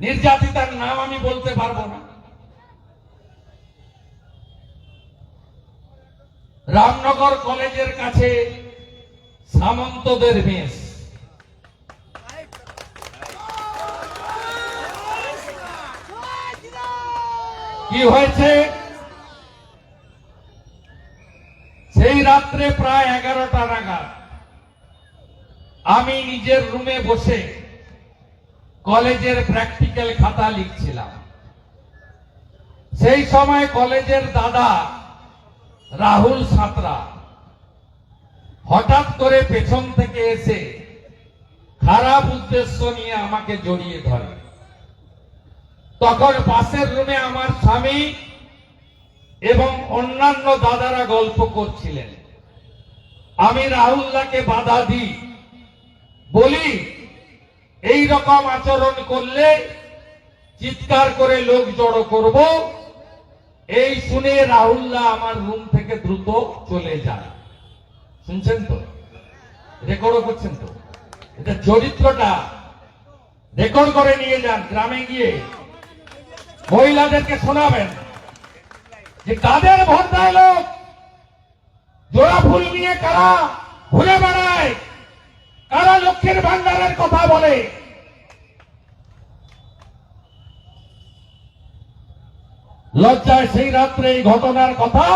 নির্যাতিতার নাম আমি বলতে পারব না। রামনগর কলেজের কাছে সামন্তদের মেস। কি হয়েছে? সেই রাত্রে প্রায় এগারোটা নাগাদ আমি নিজের রুমে বসে কলেজের প্র্যাকটিক্যাল খাতা লিখছিলাম। সেই সময় কলেজের দাদা রাহুল সাঁতরা হঠাৎ করে পেছন থেকে এসে খারাপ উদ্দেশ্য নিয়ে আমাকে জড়িয়ে ধরে। তখন পাশের রুমে আমার স্বামী এবং অন্যান্য দাদারা গল্প করছিলেন। আমি রাহুলদাকে বাধা দিই, বলি এই রকম আচরণ করলে চিৎকার করে লোক জড়ো করব। এই শুনে রাহুল্লাহ আমার রুম থেকে দ্রুত চলে যায়। শুনছেন তো? রেকর্ডও করছেন তো? এটা চরিত্রটা রেকর্ড করে নিয়ে যান গ্রামে গিয়ে। মহিলাদেরকে শোনাবেন যে কাদের ভোট দেয় লোক জোড়া ফুল নিয়ে কারা ঘুরে বেড়ায়? কথা বলে। লজ্জায় সেই রাত্রে এই ঘটনার কথা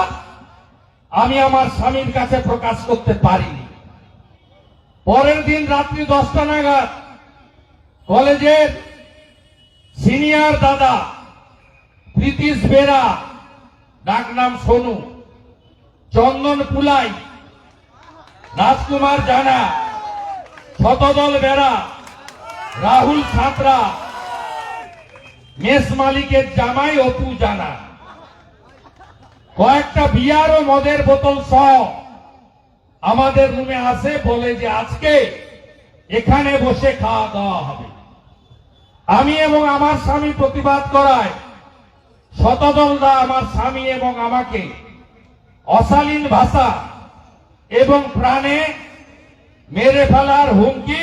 আমি আমার স্বামীর কাছে প্রকাশ করতে পারিনি। পরের দিন রাত্রি দশটা নাগাদ কলেজের সিনিয়র দাদা প্রীতিশ বেরা ডাক নাম সোনু, চন্দন পুলাই, রাজকুমার জানা শতদল বেড়া? রাহুল ছাত্রা, মেস মালিকের জামাই অপু জানা। কয়েকটা বিয়ার ও মদের বোতল সহ আমাদের রুমে আসে বলে যে আজকে এখানে বসে খাওয়া দাওয়া হবে। আমি এবং আমার স্বামী প্রতিবাদ করায় শতদলদা আমার স্বামী এবং আমাকে অশালীন ভাষা এবং প্রাণে মেরে ফেলার হুমকি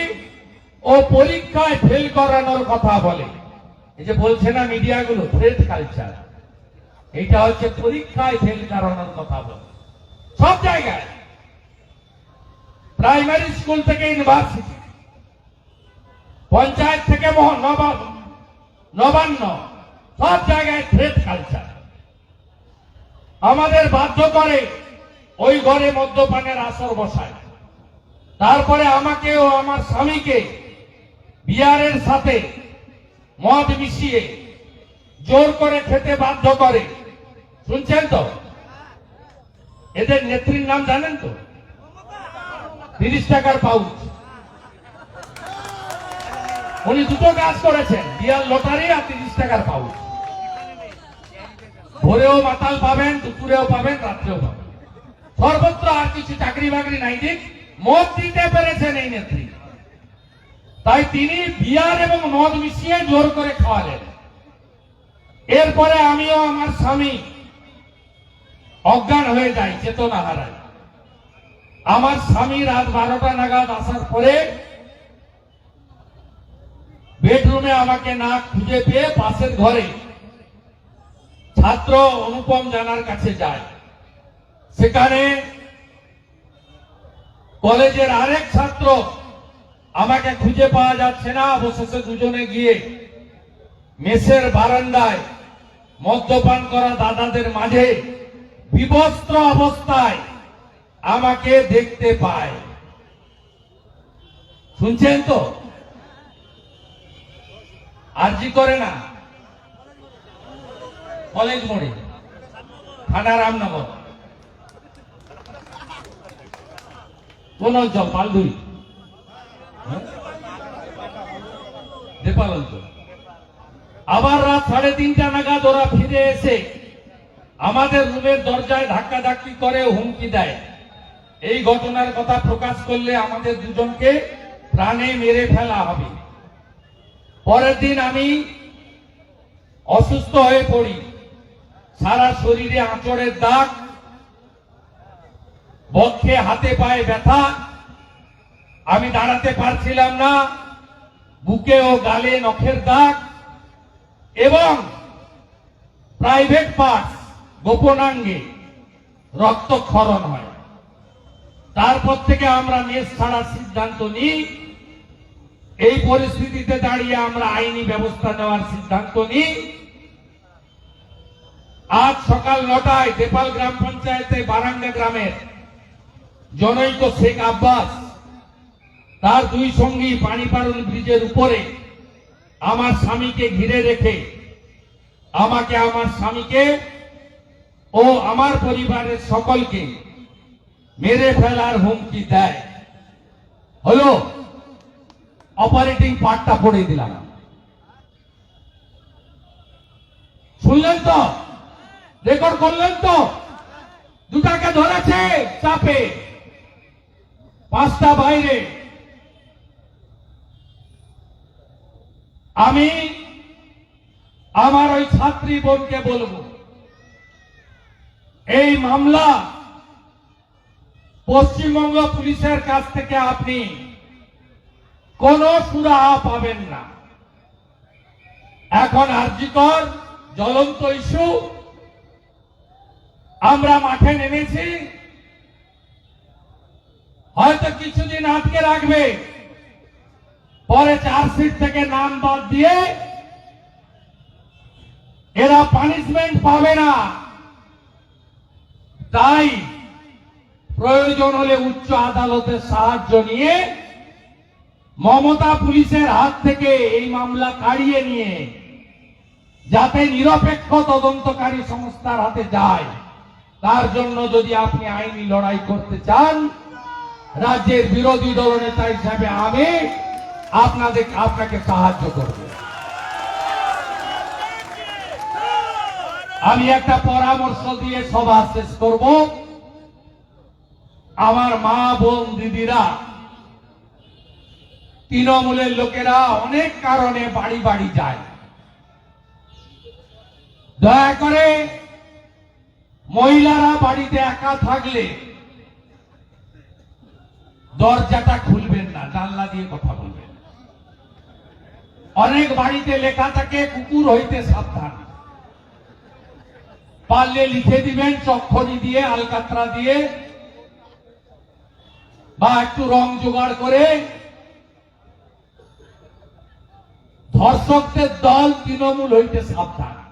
ও পরীক্ষায় ফেল করানোর কথা বলে। এই যে বলছে না মিডিয়াগুলো থ্রেড কালচার এটা হচ্ছে পরীক্ষায় ফেল করানোর কথা বলে। সব জায়গায়। প্রাইমারি স্কুল থেকে ইউনিভার্সিটি পঞ্চায়েত থেকে নবান্ন। সব জায়গায় থ্রেড কালচার আমাদের বাধ্য করে ওই ঘরে মদ্যপানের আসর বসায়। তারপরে আমাকে ও আমার স্বামীকে বিয়ারের সাথে মদ মিশিয়ে জোর করে খেতে বাধ্য করে। শুনছেন তো? এদের নেত্রীর নাম জানেন তো? তিরিশ টাকার পাউচ। উনি দুটো কাজ করেছেন, বিয়ার লটারি আর তিরিশ টাকার পাউচ। ভোরেও মাতাল পাবেন, দুপুরেও পাবেন, রাত্রেও পাবেন। সর্বত্র আর কিছু চাকরি বাকরি নাই দিক। মদ দিতে পেরেছেন এই নেত্রী। তাই তিনি বিয়ার এবং মদ মিশিয়ে জোর করে খাওয়ালেন। এরপরে আমিও আমার স্বামী অজ্ঞান হয়ে যাই, চেতনা হারাই। আমার স্বামী রাত বারোটা নাগাদ আসার পরে বেডরুমে আমাকে না খুঁজে পেয়ে পাশের ঘরে ছাত্র অনুপম জানার কাছে যায়। সেখানে কলেজের আরেক ছাত্র আমাকে খুঁজে পাওয়া যাচ্ছে না, অবশেষে দুজনে গিয়ে মেসের বারান্দায় মদ্যপান করা দাদাদের মাঝে বিবস্ত্র অবস্থায় আমাকে দেখতে পায়। শুনছেন তো? আরজি করে না? কলেজ মোড়ে। থানা রামনগর। কোন অঞ্চল হ্যাঁ? আবার রাত সাড়ে তিনটা নাগাদ ওরা ফিরে এসে আমাদের রুমের দরজায় ধাক্কা ধাক্কি করে হুমকি দেয়। এই ঘটনার কথা প্রকাশ করলে আমাদের দুজনকে প্রাণে মেরে ফেলা হবে। পরের দিন আমি অসুস্থ হয়ে পড়ি। সারা শরীরে আঁচড়ের দাগ বক্ষে হাতে পায়ে ব্যথা। আমি দাঁড়াতে পারছিলাম না। বুকে ও গালে নখের দাগ। এবং প্রাইভেট পার্টস গোপনাঙ্গে রক্তক্ষরণ হয়। তারপর থেকে আমরা নেশ ছাড়ার সিদ্ধান্ত নিই। এই পরিস্থিতিতে দাঁড়িয়ে আমরা আইনি ব্যবস্থা নেওয়ার সিদ্ধান্ত নিই। আজ সকাল নটায় দেপাল গ্রাম পঞ্চায়েতে বারাঙ্গা গ্রামের জনৈক শেখ আব্বাস, তার দুই সঙ্গী পানিপাড়ুল ব্রিজের উপরে আমার স্বামীকে ঘিরে রেখে, আমাকে আমার স্বামীকে ও আমার পরিবারের সকলকে মেরে ফেলার হুমকি দেয়। হলো অপারেটিং পার্টটা পড়ে দিলাম। শুনলেন তো? রেকর্ড করলেন তো? দুটাকে ধরেছে চাপে। পাঁচটা বাইরে। আমি আমার ওই ছাত্রী বোনকে বলব, এই মামলা পশ্চিমবঙ্গ পুলিশের কাছ থেকে আপনি কোন সুরাহা পাবেন না। এখন আর্যিকর জ্বলন্ত ইস্যু। আমরা মাঠে নেমেছি। হয়তো কিছুদিন আটকে রাখবে। পরে চার্জশিট থেকে নাম বাদ দিয়ে এরা পানিশমেন্ট পাবে না। তাই প্রয়োজন হলে উচ্চ আদালতের সাহায্য নিয়ে মমতা পুলিশের হাত থেকে এই মামলা কাড়িয়ে নিয়ে যাতে নিরপেক্ষ তদন্তকারী সংস্থার হাতে যায়। তার জন্য যদি আপনি আইনি লড়াই করতে চান রাজ্যের বিরোধী দলনেতা হিসাবে আমি আপনাদের, আপনাকে সাহায্য করব। আমি একটা পরামর্শ দিয়ে সভা শেষ করব। আমার মা, বোন, দিদিরা, তৃণমূলের লোকেরা অনেক কারণে বাড়ি বাড়ি যায়। দয়া করে মহিলারা বাড়িতে একা থাকলে দরজাটা খুলবেন না, জানলা দিয়ে কথা বলবেন। অনেক বাড়িতে লেখা থাকে, কুকুর হইতে সাবধান। পারলে লিখে দিবেন চক্ষরি দিয়ে, আলকাত্রা দিয়ে, বা একটু রং জোগাড় করে। ধর্ষকদের দল তৃণমূল হইতে সাবধান।